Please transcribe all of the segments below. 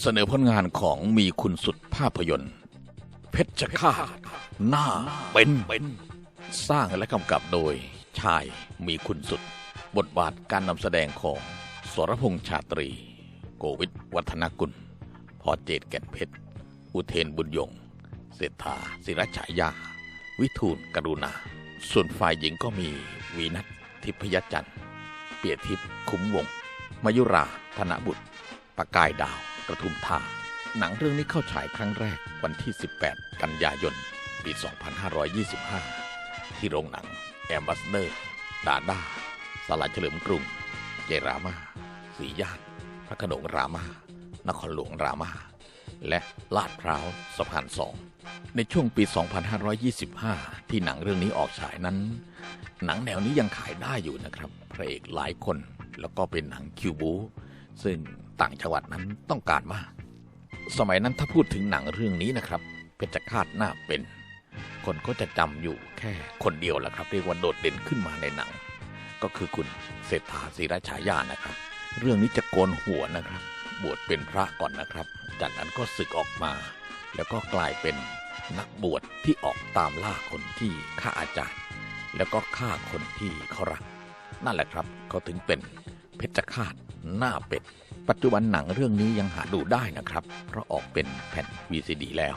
เสนอผลงานของมีคุณสุดภาพยนตร์ เพชรฆาตหน้าเป็นเป็น สร้างและกำกับโดยชายมีคุณสุด บทบาทการนำแสดงของสรพงษ์ชาตรี โกวิทวัฒนกุล พอเจตแก่นเพชร อุเทนบุญยง เศรษฐาศิรฉายา วิทูลกรุณา ส่วนฝ่ายหญิงก็มีวีนัททิพยจันทร์ เปียทิพย์คุ้มวงศ์มยุราธนบุตรประกายดาว ประทุมธาหนังเรื่องนี้เข้าฉายครั้งแรกวันที่ 18 กันยายน ปี 2525 ที่โรงหนัง แอมบัสเดอร์ ดาด้าสลาเฉลิมกรุงเจรามาสีย่านพระโขนงรามา นครหลวงรามา และลาดพร้าวสะพานสอง ในช่วงปี 2525 ที่หนังเรื่องนี้ออกฉายนั้น หนังแนวนี้ยังขายได้อยู่นะครับ พระเอกหลายคน แล้วก็เป็นหนังคิวบูซึ่ง ต่างจังหวัดนั้นต้องการมาก สมัยนั้นถ้าพูดถึงหนังเรื่องนี้นะครับ เพชรฆาตหน้าเป็น คนก็จะจำอยู่แค่คนเดียวแหละครับ เรียกว่าโดดเด่นขึ้นมาในหนัง ก็คือคุณเศรษฐาศิรฉายานะครับ เรื่องนี้จะโกนหัวนะครับ บวชเป็นพระก่อนนะครับ จากนั้นก็ศึกออกมา แล้วก็กลายเป็นนักบวชที่ออกตามล่าคนที่ฆ่าอาจารย์ แล้วก็ฆ่าคนที่เขารัก นั่นแหละครับเขาถึงเป็นเพชฌฆาตหน้าเป็ด ปัจจุบันหนังเรื่องนี้ยังหาดูได้นะครับ เพราะออกเป็นแผ่น VCD แล้ว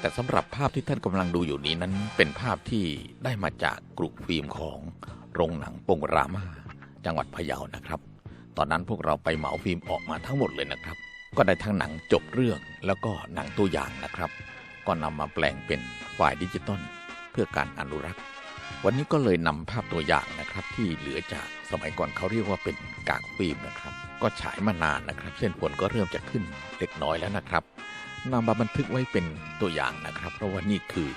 แต่สำหรับภาพที่ท่านกำลังดูอยู่นี้นั้น เป็นภาพที่ได้มาจากกรุฟิล์มของโรงหนังปงรามาจังหวัดพะเยานะครับ ตอนนั้นพวกเราไปเหมาฟิล์มออกมาทั้งหมดเลยนะครับ ก็ได้ทั้งหนังจบเรื่องแล้วก็หนังตัวอย่างนะครับ ก็นำมาแปลงเป็นไฟล์ดิจิตอลเพื่อการอนุรักษ์ วันนี้ก็เลยนำภาพตัวอย่างนะครับที่เหลือจากสมัยก่อนเขาเรียกว่าเป็นกากฟิล์มนะครับ ก็ฉายมานานนะครับ เส้นผลก็เริ่มจะขึ้นเล็กน้อยแล้วนะครับนำมาบันทึกไว้เป็นตัวอย่างนะครับ เพราะว่านี่คือ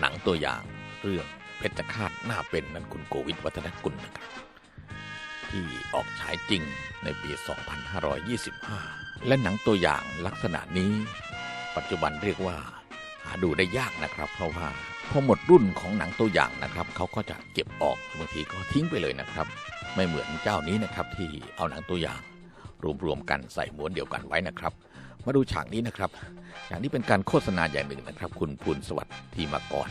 หนังตัวอย่างเรื่องเพชรฆาตหน้าเป็นนั้นคุณโกวิทวัฒนกุลนะครับที่ออกฉายจริงในปี 2525 และหนังตัวอย่างลักษณะนี้ ปัจจุบันเรียกว่าหาดูได้ยากนะครับ เพราะว่า พอหมดรุ่นของหนังตัวอย่างนะครับเขาก็จะเก็บออกบางทีก็ทิ้งไปเลยนะครับ ไม่เหมือนเจ้านี้นะครับที่เอาหนังตัวอย่าง รวมๆกันใส่ม้วนเดียวกันไว้นะครับ มาดูฉากนี้นะครับฉากนี้เป็นการโฆษณาอย่างหนึ่งนะครับ คุณภูลสวัสดิ์ที่มาก่อน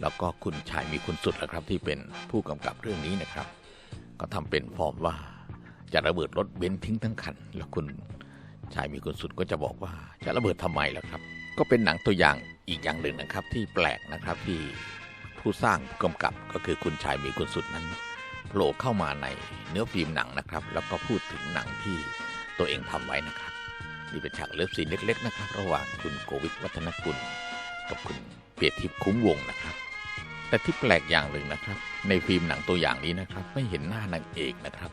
แล้วก็คุณชายมีคุณสุดนะครับ ที่เป็นผู้กำกับเรื่องนี้นะครับ ก็ทำเป็นฟอร์มว่าจะระเบิดรถเบนซ์ทิ้งทั้งคัน แล้วคุณชายมีคุณสุดก็จะบอกว่าจะระเบิดทำไมล่ะครับ ก็เป็นหนังตัวอย่าง อีกอย่างหนึ่งนะครับที่แปลกนะครับที่ผู้สร้างผู้กำกับก็คือคุณชายมีคุณสุดนั้นโผล่เข้ามาในเนื้อฟิล์มหนังนะครับ แล้วก็พูดถึงหนังที่ตัวเองทำไว้นะครับนี่เป็นฉากเลิฟซีนเล็ก ๆ นะครับ ระหว่างคุณโกวิทวัฒนกุลกับคุณเปียทิพย์คุ้มวงนะครับ แต่ที่แปลกอย่างหนึ่งนะครับ ในฟิล์มหนังตัวอย่างนี้นะครับ ไม่เห็นหน้านางเอกนะครับ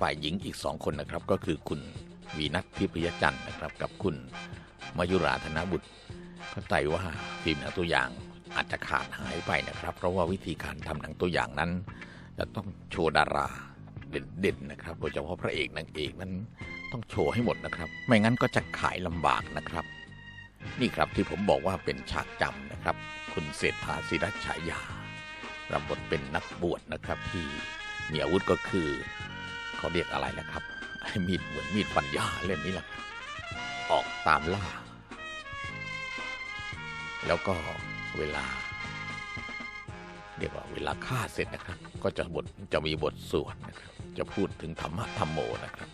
ฝ่ายหญิงอีกสองคนนะครับ ก็คือคุณวีนัททิพยจันทร์นะครับ กับคุณมายุราธนบุตร เข้าใจว่าฟิล์มหนังตัวอย่างอาจจะขาดหายไปนะครับ เพราะว่าวิธีการทำหนังตัวอย่างนั้น จะต้องโชว์ดาราเด่นๆนะครับโดยเฉพาะพระเอกนางเอกนั้นต้องโชว์ให้หมดนะครับ ไม่งั้นก็จะขายลำบากนะครับ นี่ครับที่ผมบอกว่าเป็นฉากจำนะครับ คุณเศรษฐาศิรฉายารับบทเป็นนักบวชนะครับที่มีอาวุธก็คือเขาเรียกอะไรนะครับมีดเหมือนมีดฟันหญ้าเล่มนี้แหละออกตามล่า แล้วก็เวลาเรียกว่าเวลาฆ่าเสร็จนะครับ ก็จะบทจะมีบทสวดนะครับ จะพูดถึงธรรมะธรรมโมนะครับ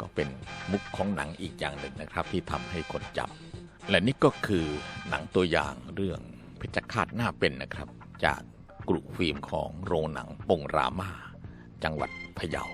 ก็เป็นมุกของหนังอีกอย่างหนึ่งนะครับ ที่ทำให้คนจำและนี่ก็คือหนังตัวอย่างเรื่องเพชฌฆาตหน้าเป็นนะครับ จากกรุฟิล์มของโรงหนังปงรามาจังหวัดพะเยา